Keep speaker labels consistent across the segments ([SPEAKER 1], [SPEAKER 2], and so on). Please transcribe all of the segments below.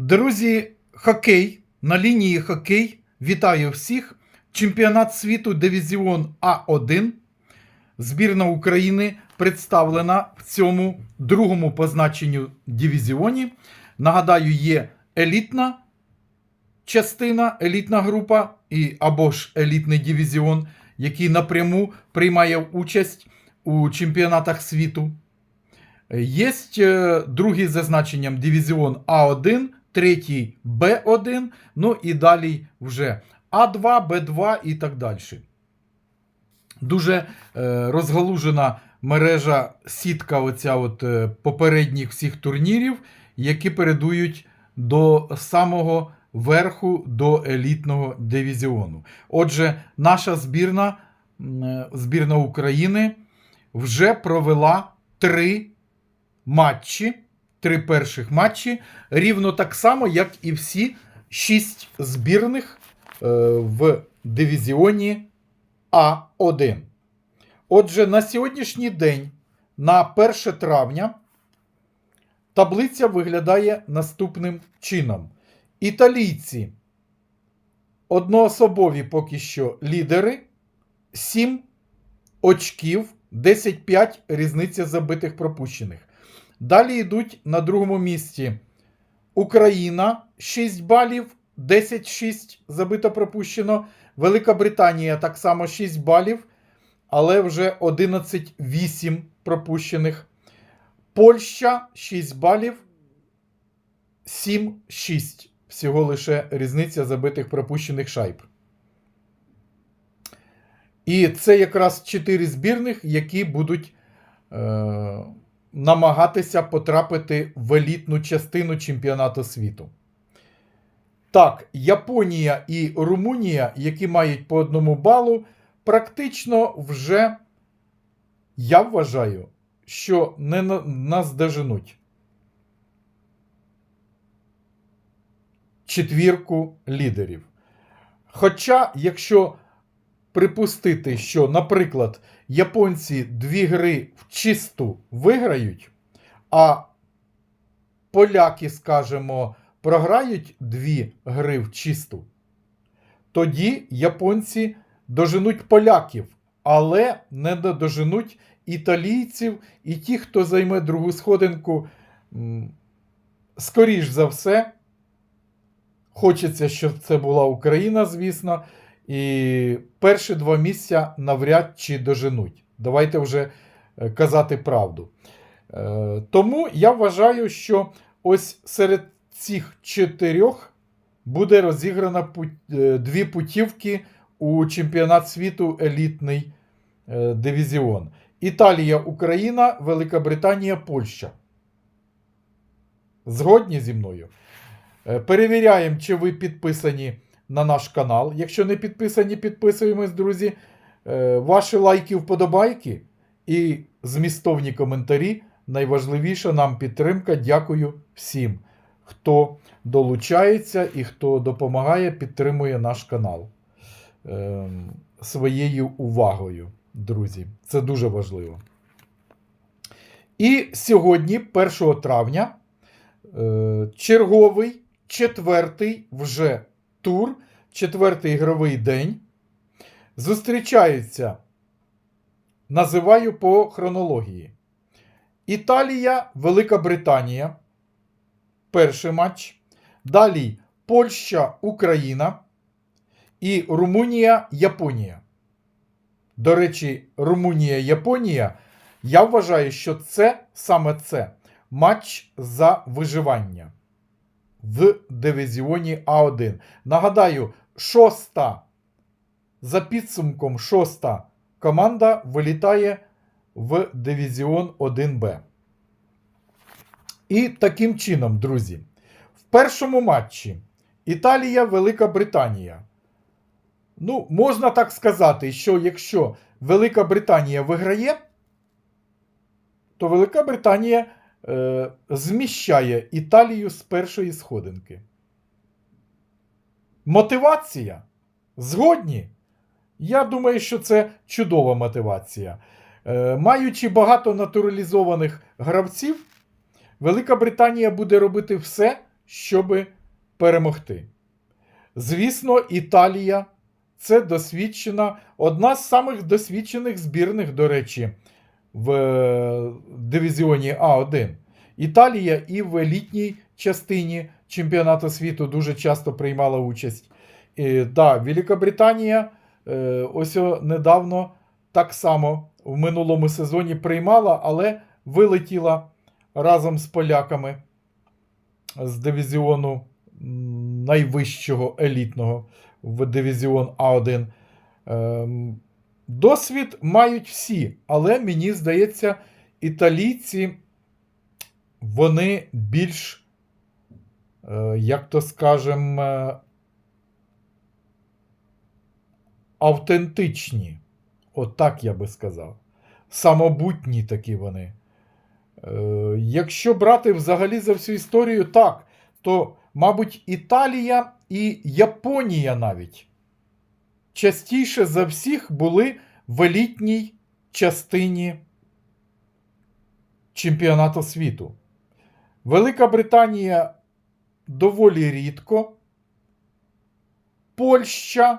[SPEAKER 1] Друзі, хокей на лінії хокей. Вітаю всіх. Чемпіонат світу Дивізіон А1. Збірна України представлена в цьому другому позначенню дивізіоні. Нагадаю, є елітна частина, елітна група і або ж елітний дивізіон, який напряму приймає участь у чемпіонатах світу. Є е, другий за значенням дивізіон А1, третій Б1, ну і далі вже А2, Б2 і так далі. Дуже е, розгалужена мережа сітка оця от, е, попередніх всіх турнірів, які передують до самого верху до елітного дивізіону. Отже, наша збірна, е, збірна України вже провела три матчі, три перших матчі, рівно так само, як і всі шість збірних е, в дивізіоні А1. Отже, на сьогоднішній день, на 1 травня, таблиця виглядає наступним чином. Італійці одноособові поки що лідери, 7 очків, 10-5 різниця забитих пропущених. Далі йдуть на другому місці Україна 6 балів, 10-6 забито пропущено. Велика Британія так само 6 балів, але вже 11-8 пропущених. Польща 6 балів, 7-6. Всього лише різниця забитих пропущених шайб. І це якраз 4 збірних, які будуть е, намагатися потрапити в елітну частину чемпіонату світу. Так, Японія і Румунія, які мають по одному балу, практично вже, я вважаю, що не на-. Четвірку лідерів. Хоча, якщо припустити, що, наприклад, японці дві гри в чисту виграють, а поляки, скажімо, програють дві гри в чисту, тоді японці доженуть поляків, але не доженуть італійців і ті, хто займе другу сходинку, скоріш за все. Хочеться, щоб це була Україна, звісно. І перші два місця навряд чи доженуть. Давайте вже е, казати правду. Е, Тому я вважаю, що ось серед цих чотирьох буде розіграно е, дві путівки у чемпіонат світу елітний дивізіон. Італія, Україна, Велика Британія, Польща. Згодні зі мною? Перевіряємо, чи ви підписані на наш канал. Якщо не підписані, підписуємось, друзі. Е, Ваші лайки, вподобайки і змістовні коментарі. Найважливіша нам підтримка. Дякую всім, хто долучається і хто допомагає, підтримує наш канал ем, своєю увагою, друзі. Це дуже важливо. І сьогодні, 1 травня, е, черговий четвертий вже тур, четвертий ігровий день. Зустрічаються, називаю по хронології. Італія, Велика Британія. Перший матч. Далі Польща, Україна і Румунія, Японія. До речі, Румунія, Японія. Я вважаю, що це саме це матч за виживання в дивізіоні А1. Нагадаю, шоста, за підсумком шоста команда вилітає в дивізіон 1Б. І таким чином, друзі, в першому матчі Італія, Велика Британія. Ну, можна так сказати, що якщо Велика Британія виграє, то Велика Британія е, зміщає Італію з першої сходинки. Мотивація? Згодні? Я думаю, що це чудова мотивація. Е, маючи багато натуралізованих гравців, Велика Британія буде робити все, щоб перемогти. Звісно, Італія це досвідчена, одна з самих досвідчених збірних, до речі, в е, дивізіоні А1. Італія і в елітній частині чемпіонату світу дуже часто приймала участь. І, да, Великобританія е, ось недавно так само в минулому сезоні приймала, але вилетіла разом з поляками з дивізіону найвищого елітного в дивізіон А1. Досвід мають всі, але мені здається, італійці вони більш, е, як то скажем, автентичні. Отак я би сказав. Самобутні такі вони. Е, Якщо брати взагалі за всю історію, так, то, мабуть, Італія і Японія навіть частіше за всіх були в елітній частині чемпіонату світу. Велика Британія доволі рідко. Польща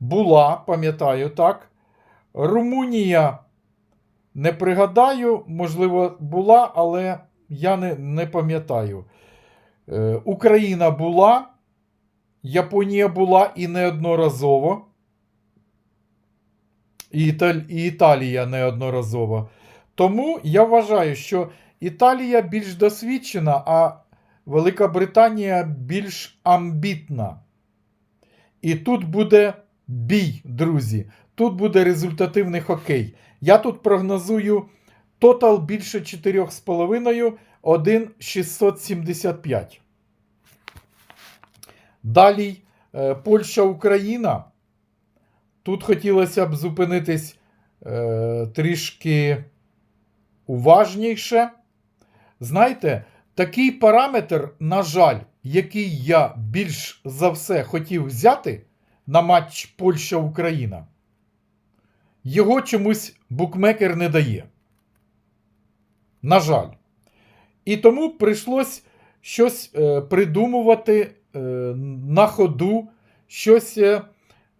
[SPEAKER 1] була, пам'ятаю так. Румунія не пригадаю, можливо, була, але я не, не пам'ятаю. Е, Україна була, Японія була і неодноразово. І, Італь... і Італія неодноразово. Тому я вважаю, що Італія більш досвідчена, а Велика Британія більш амбітна. І тут буде бій, друзі. Тут буде результативний хокей. Я тут прогнозую тотал більше 4,5, 1,675. Далі е, Польща-Україна. Тут хотілося б зупинитись е, трішки уважніше. Знаєте, такий параметр, на жаль, який я більш за все хотів взяти на матч Польща-Україна, його чомусь букмекер не дає. На жаль. І тому прийшлось щось е, придумувати на ходу, щось е,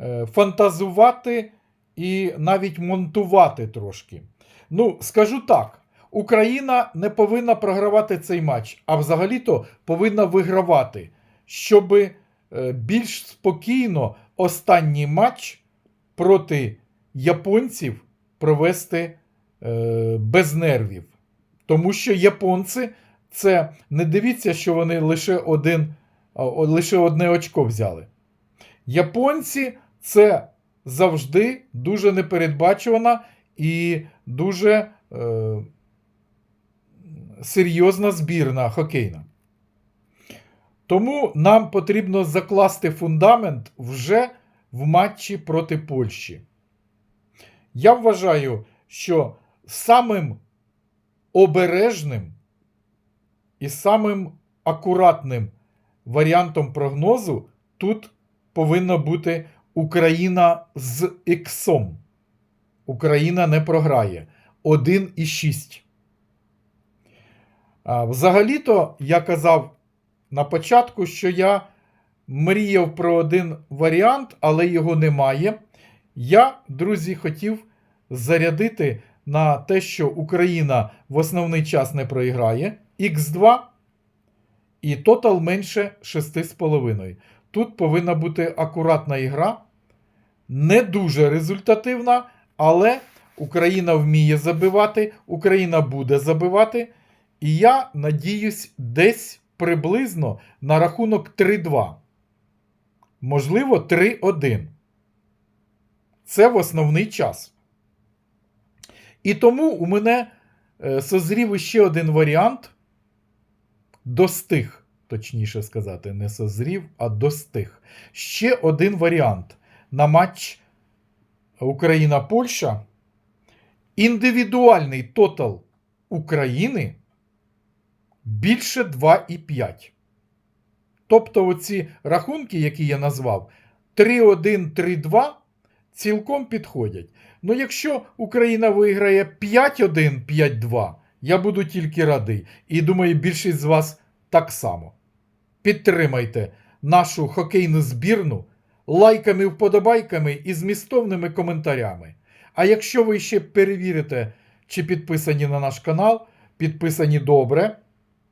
[SPEAKER 1] е, фантазувати і навіть монтувати трошки. Ну, скажу так. Україна не повинна програвати цей матч, а взагалі-то повинна вигравати, щоб е, більш спокійно останній матч проти японців провести е, без нервів. Тому що японці це не дивіться, що вони лише один, лише одне очко взяли. Японці це завжди дуже непередбачувана і дуже е, серйозна збірна хокейна. Тому нам потрібно закласти фундамент вже в матчі проти Польщі. Я вважаю, що самим обережним і самим акуратним варіантом прогнозу тут повинна бути Україна з іксом. Україна не програє 1,6. А, Взагалі-то я казав на початку, що я мріяв про один варіант, але його немає. Я, друзі, хотів зарядити на те, що Україна в основний час не проіграє. Х2 і тотал менше 6,5. Тут повинна бути акуратна ігра. Не дуже результативна, але Україна вміє забивати, Україна буде забивати. І я надіюсь, десь приблизно на рахунок 3-2. Можливо, 3-1. Це в основний час. І тому у мене е, созрів іще один варіант. Достиг, точніше сказати, не созрів, а достиг. Ще один варіант на матч Україна-Польща. Індивідуальний тотал України більше 2,5. Тобто, оці рахунки, які я назвав, 3-1, 3-2 цілком підходять. Ну, якщо Україна виграє 5-1, 5-2, я буду тільки радий. І думаю, більшість з вас так само. Підтримайте нашу хокейну збірну лайками, вподобайками і змістовними коментарями. А якщо ви ще перевірите, чи підписані на наш канал, підписані добре.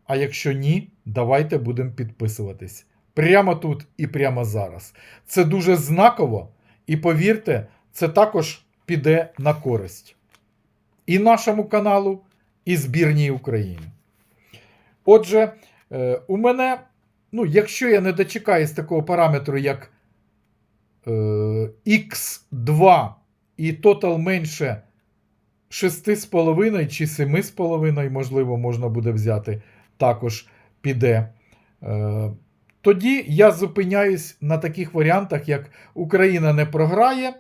[SPEAKER 1] А якщо ні, давайте будемо підписуватись. Прямо тут і прямо зараз. Це дуже знаково, і повірте, це також піде на користь і нашому каналу, і збірній України. Отже, е, у мене, ну, якщо я не дочекаюсь такого параметру, як е, X2 і тотал менше 6,5 чи 7,5, можливо, можна буде взяти, також піде. Е, тоді я зупиняюсь на таких варіантах, як Україна не програє,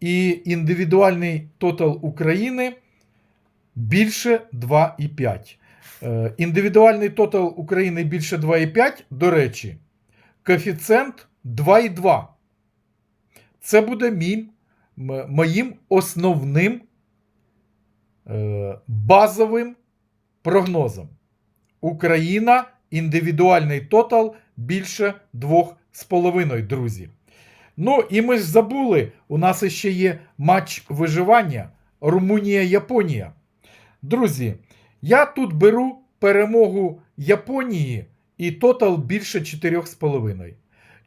[SPEAKER 1] і індивідуальний тотал України більше 2,5. Е, Індивідуальний тотал України більше 2,5, до речі, коефіцієнт 2,2. Це буде мій, моїм основним е, базовим прогнозом. Україна індивідуальний тотал більше 2,5, друзі. Ну, і ми ж забули, у нас ще є матч виживання Румунія-Японія. Друзі, я тут беру перемогу Японії і тотал більше 4,5.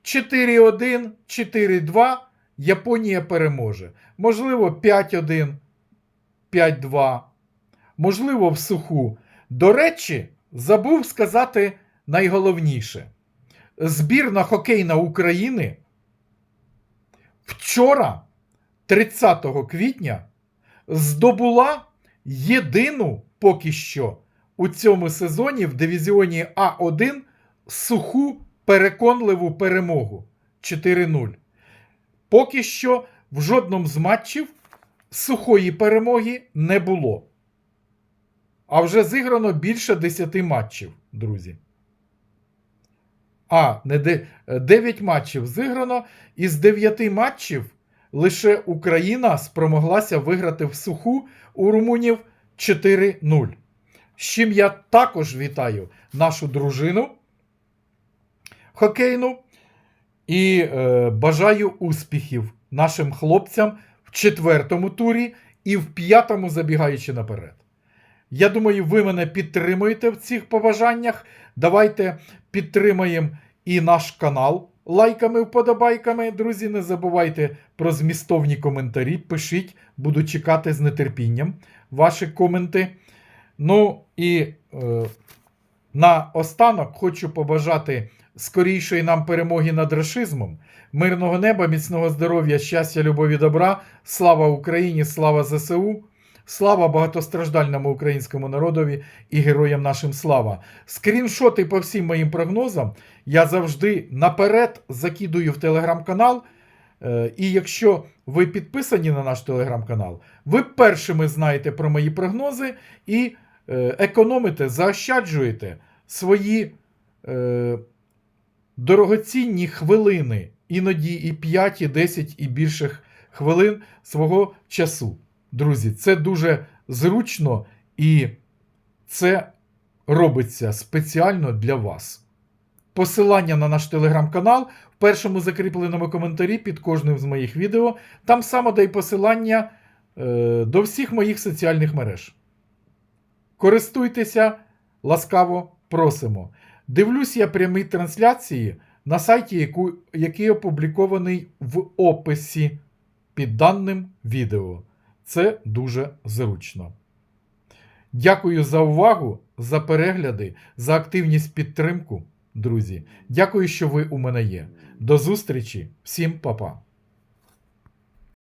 [SPEAKER 1] 4-1, 4-2. Японія переможе. Можливо, 5-1, 5-2. Можливо, в суху. До речі, забув сказати найголовніше. Збірна хокейна України вчора, 30 квітня, здобула єдину поки що у цьому сезоні в дивізіоні А1 суху переконливу перемогу 4-0. Поки що в жодному з матчів сухої перемоги не було. А вже зіграно більше 10 матчів, друзі. А, не 9 матчів зіграно, із 9 матчів лише Україна спромоглася виграти в суху у румунів 4-0. З чим я також вітаю нашу дружину хокейну і е, бажаю успіхів нашим хлопцям в четвертому турі і в п'ятому забігаючи наперед. Я думаю, ви мене підтримуєте в цих побажаннях. Давайте підтримаємо і наш канал лайками, вподобайками. Друзі, не забувайте про змістовні коментарі. Пишіть, буду чекати з нетерпінням ваші коменти. Ну і е, на останок хочу побажати скорішої нам перемоги над рашизмом, мирного неба, міцного здоров'я, щастя, любові, добра. Слава Україні, слава ЗСУ. Слава багатостраждальному українському народові і героям нашим слава. Скріншоти по всім моїм прогнозам я завжди наперед закидую в телеграм-канал. Е, І якщо ви підписані на наш телеграм-канал, ви першими знаєте про мої прогнози і е, економите, заощаджуєте свої е, дорогоцінні хвилини, іноді і 5, і 10 і більших хвилин свого часу. Друзі, це дуже зручно і це робиться спеціально для вас. Посилання на наш телеграм-канал в першому закріпленому коментарі під кожним з моїх відео. Там само дай посилання е, до всіх моїх соціальних мереж. Користуйтеся, ласкаво просимо. Дивлюсь я прямі трансляції на сайті, яку, який опублікований в описі під даним відео. Це дуже зручно. Дякую за увагу, за перегляди, за активність підтримку, друзі. Дякую, що ви у мене є. До зустрічі, всім па-па.